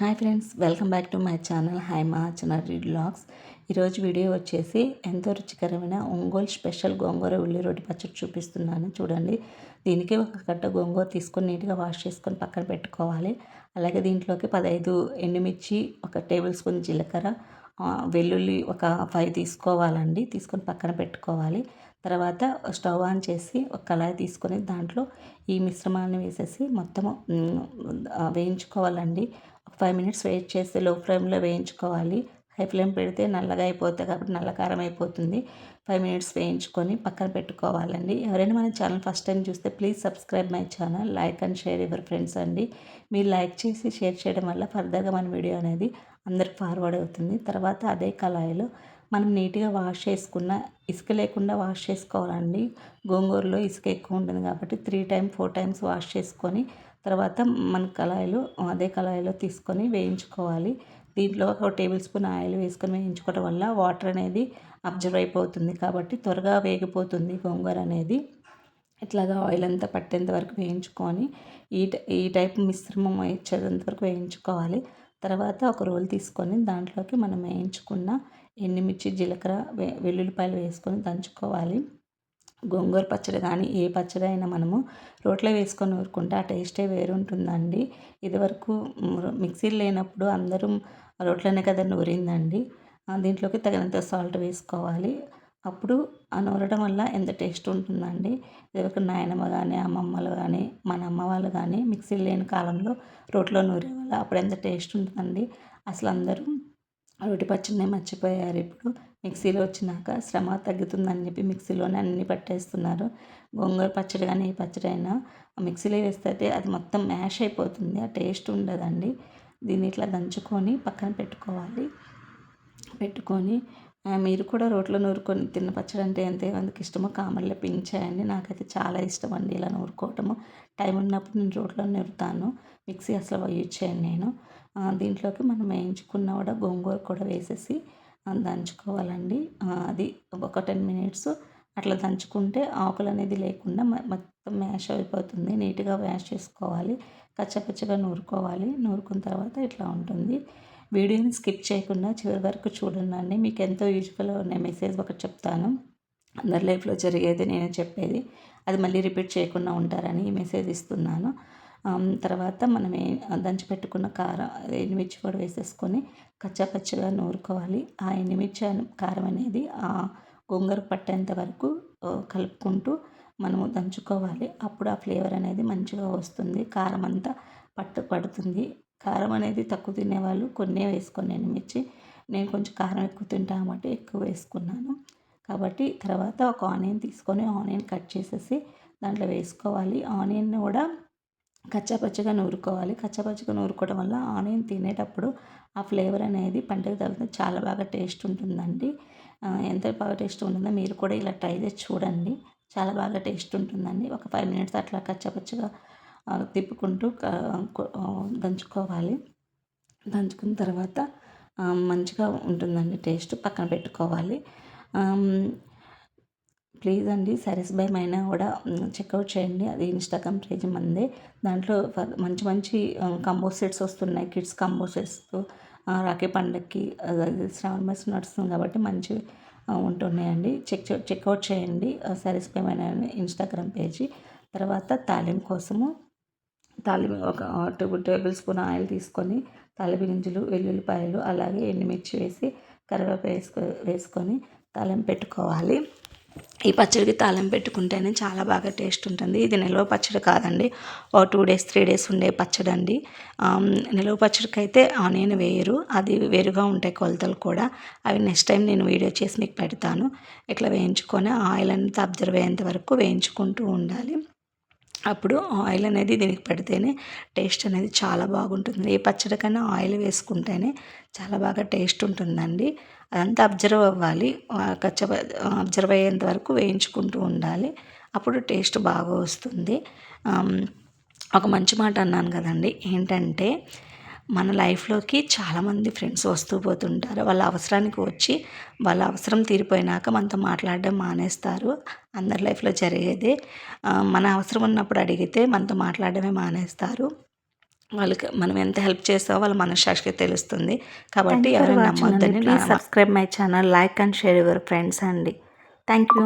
Hi friends welcome back to my channel. Hi మా channel blogs ఈరోజు video వచ్చేసి ఎంతో రుచికరమైన ఒంగోలు స్పెషల్ గోంగూర ఉల్లి రొట్టి పచ్చడి చూపిస్తున్నాను. చూడండి దీనికి ఒక కట్ట గోంగూర తీసుకొని నీట్గా వాష్ చేసుకొని పక్కన పెట్టుకోవాలి. అలాగే దీంట్లోకి పదహైదు ఎండుమిర్చి ఒక టేబుల్ స్పూన్ జీలకర్ర వెల్లుల్లి ఒక ఫైవ్ తీసుకోవాలండి. తీసుకొని పక్కన పెట్టుకోవాలి. తర్వాత స్టవ్ ఆన్ చేసి ఒక కళాయి తీసుకొని దాంట్లో ఈ మిశ్రమాన్ని వేసేసి మొత్తం వేయించుకోవాలండి. ఫైవ్ మినిట్స్ వెయిట్ చేస్తే లో ఫ్లేమ్లో వేయించుకోవాలి. హై ఫ్లేమ్ పెడితే నల్లగా అయిపోతుంది కాబట్టి నల్ల కారం అయిపోతుంది. ఫైవ్ మినిట్స్ వేయించుకొని పక్కన పెట్టుకోవాలండి. ఎవరైనా మన ఛానల్ ఫస్ట్ టైం చూస్తే please subscribe my channel like and share ఎవరి ఫ్రెండ్స్ అండి. మీరు లైక్ చేసి షేర్ చేయడం వల్ల ఫర్దర్గా మన వీడియో అనేది అందరికి ఫార్వర్డ్ అవుతుంది. తర్వాత అదే కళాయిలో మనం నీట్గా వాష్ చేసుకున్న ఇసుక లేకుండా వాష్ చేసుకోవాలండి. గోంగూరలో ఇసుక ఎక్కువ ఉంటుంది కాబట్టి three time four times wash చేసుకొని తర్వాత మన కళాయిలో అదే కళాయిలో తీసుకొని వేయించుకోవాలి. దీంట్లో ఒక టేబుల్ స్పూన్ ఆయిల్ వేసుకొని వేయించుకోవడం వల్ల వాటర్ అనేది అబ్జర్వ్ అయిపోతుంది కాబట్టి త్వరగా వేగిపోతుంది గోంగూర అనేది. ఇట్లాగా ఆయిల్ అంతా పట్టేంత వరకు వేయించుకొని ఈ ఈ టైప్ మిశ్రమం వచ్చేంత వరకు వేయించుకోవాలి. తర్వాత ఒక రోల్ తీసుకొని దాంట్లోకి మనం వేయించుకున్న ఎండుమిర్చి జీలకర్ర వెల్లుల్లిపాయలు వేసుకొని దంచుకోవాలి. గోంగూర పచ్చడి కానీ ఏ పచ్చడి అయినా మనము రోట్లో వేసుకొని ఊరుకుంటే ఆ టేస్టే వేరుంటుందండి. ఇదివరకు మిక్సీలు లేనప్పుడు అందరూ రోట్లోనే కదా నూరిందండి దీంట్లోకి తగినంత సాల్ట్ వేసుకోవాలి. అప్పుడు ఆ నూరడం వల్ల ఎంత టేస్ట్ ఉంటుందండి? ఇదివరకు నాయనమ్మ కానీ అమ్మమ్మలు కానీ మన అమ్మ వాళ్ళు కానీ మిక్సీలు లేని కాలంలో రోట్లో నూరే అప్పుడు ఎంత టేస్ట్ ఉంటుందండి? అసలు అందరూ రోటి పచ్చడినే మర్చిపోయారు ఇప్పుడు. మిక్సీలో వచ్చినాక శ్రమ తగ్గుతుందని చెప్పి మిక్సీలోనే అన్ని పట్టేస్తున్నారు. గోంగూర పచ్చడి కానీ ఏ పచ్చడి అయినా మిక్సీలో వేస్తే అది మొత్తం మ్యాష్ అయిపోతుంది. ఆ టేస్ట్ ఉండదండి. దీన్ని ఇట్లా దంచుకొని పక్కన పెట్టుకోవాలి. పెట్టుకొని మీరు కూడా రోట్లో నూరుకొని తిన్న పచ్చడి అంటే ఎంతమందికి ఇష్టమో కామెంట్లో పింక్ నాకైతే చాలా ఇష్టం అండి ఇలా నూరుకోవటము. టైం ఉన్నప్పుడు నేను రోట్లో నూరుతాను. మిక్సీ అసలు యూజ్ చేయను నేను. దీంట్లోకి మనం వేయించుకున్న కూడా గోంగూర కూడా వేసేసి దంచుకోవాలండి. అది ఒక టెన్ మినిట్స్ అట్లా దంచుకుంటే ఆకులు అనేది లేకుండా మొత్తం మ్యాష్ అయిపోతుంది. నీట్గా మ్యాష్ చేసుకోవాలి. కచ్చపచ్చగా నూరుకోవాలి. నూరుకున్న తర్వాత ఇట్లా ఉంటుంది. వీడియోని స్కిప్ చేయకుండా చివరి వరకు చూడండి మీకు ఎంతో యూజ్ఫుల్ ఉన్న మెసేజ్ ఒకటి చెప్తాను. అందరి లైఫ్లో జరిగేది నేను చెప్పేది. అది మళ్ళీ రిపీట్ చేయకుండా ఉంటారని ఈ మెసేజ్ ఇస్తున్నాను. తర్వాత మనం దంచి పెట్టుకున్న కారం ఎండుమిర్చి కూడా వేసేసుకొని కచ్చాపచ్చగా నూరుకోవాలి. ఆ ఎండుమిర్చి కారం అనేది ఆ గొంగరు పట్టేంత వరకు కలుపుకుంటూ మనము దంచుకోవాలి. అప్పుడు ఆ ఫ్లేవర్ అనేది మంచిగా వస్తుంది. కారం అంతా పట్టు పడుతుంది. కారం అనేది తక్కువ తినేవాళ్ళు కొన్నే వేసుకొని ఎండుమిర్చి నేను కొంచెం కారం ఎక్కువ తింటాను కాబట్టి ఎక్కువ వేసుకున్నాను. కాబట్టి తర్వాత ఒక ఆనియన్ తీసుకొని ఆనియన్ కట్ చేసేసి దాంట్లో వేసుకోవాలి. ఆనియన్ కూడా కచ్చాపచ్చగా నూరుకోవాలి. కచ్చాపచ్చగా నూరుకోవడం వల్ల ఆనియన్ తినేటప్పుడు ఆ ఫ్లేవర్ అనేది పంటకు తగులుతుంది చాలా బాగా టేస్ట్ ఉంటుందండి. ఎంత బాగా టేస్ట్ ఉంటుందో మీరు కూడా ఇలా ట్రై చేసి చూడండి. చాలా బాగా టేస్ట్ ఉంటుందండి. ఒక ఫైవ్ మినిట్స్ అట్లా కచ్చపచ్చగా తిప్పుకుంటూ దంచుకోవాలి. దంచుకున్న తర్వాత మంచిగా ఉంటుందండి టేస్ట్. పక్కన పెట్టుకోవాలి. ప్లీజ్ అండి సరస్ బై మైనా కూడా చెక్అవుట్ చేయండి. అది ఇన్స్టాగ్రామ్ పేజ్ మందే. దాంట్లో మంచి మంచి కంబో సెట్స్ వస్తున్నాయి. కిడ్స్ కంబో సెట్స్తో రాఖీ పండగకి శ్రావణ మాసం నడుస్తుంది కాబట్టి మంచి ఉంటున్నాయండి. చెక్ చెక్అవుట్ చేయండి. Saras by Maina Instagram page తర్వాత తాలిం కోసము తాలిం ఒక టూ టేబుల్ స్పూన్ ఆయిల్ తీసుకొని తాలింపు గింజలు వెల్లుల్లిపాయలు అలాగే ఎండుమిర్చి వేసి కరివేపాకు వేసుకో వేసుకొని తాలింపు పెట్టుకోవాలి. ఈ పచ్చడికి తాళం పెట్టుకుంటేనే చాలా బాగా టేస్ట్ ఉంటుంది. ఇది నిల్వ పచ్చడి కాదండి. ఓ టూ డేస్ త్రీ డేస్ ఉండే పచ్చడి అండి నిల్వ పచ్చడికి అయితే ఆనియన్ వేయరు. అది వేరుగా ఉంటాయి కొలతలు కూడా. అవి నెక్స్ట్ టైం నేను వీడియో చేసి మీకు పెడతాను. ఇట్లా వేయించుకొని ఆయిల్ అంతా అబ్జర్వ్ అయ్యేంత వరకు వేయించుకుంటూ ఉండాలి. అప్పుడు ఆయిల్ అనేది దీనికి పెడితేనే టేస్ట్ అనేది చాలా బాగుంటుంది. ఏ పచ్చడికైనా ఆయిల్ వేసుకుంటేనే చాలా బాగా టేస్ట్ ఉంటుందండి. అదంతా అబ్జర్వ్ అవ్వాలి. కచ్చ అబ్జర్వ్ అయ్యేంత వరకు వేయించుకుంటూ ఉండాలి. అప్పుడు టేస్ట్ బాగా వస్తుంది. ఒక మంచి మాట అన్నాను కదండి. ఏంటంటే మన లైఫ్లోకి చాలామంది ఫ్రెండ్స్ వస్తూ పోతుంటారు. వాళ్ళ అవసరానికి వచ్చి వాళ్ళ అవసరం తీరిపోయినాక మనతో మాట్లాడడం మానేస్తారు. అందరి లైఫ్లో జరిగేదే. మన అవసరం ఉన్నప్పుడు అడిగితే మనతో మాట్లాడడమే మానేస్తారు. వాళ్ళకి మనం ఎంత హెల్ప్ చేస్తామో వాళ్ళ మనశ్శాఖకి తెలుస్తుంది. కాబట్టి ఎవరైనా నమ్మొద్దని please subscribe my channel like and share your friends అండి. Thank you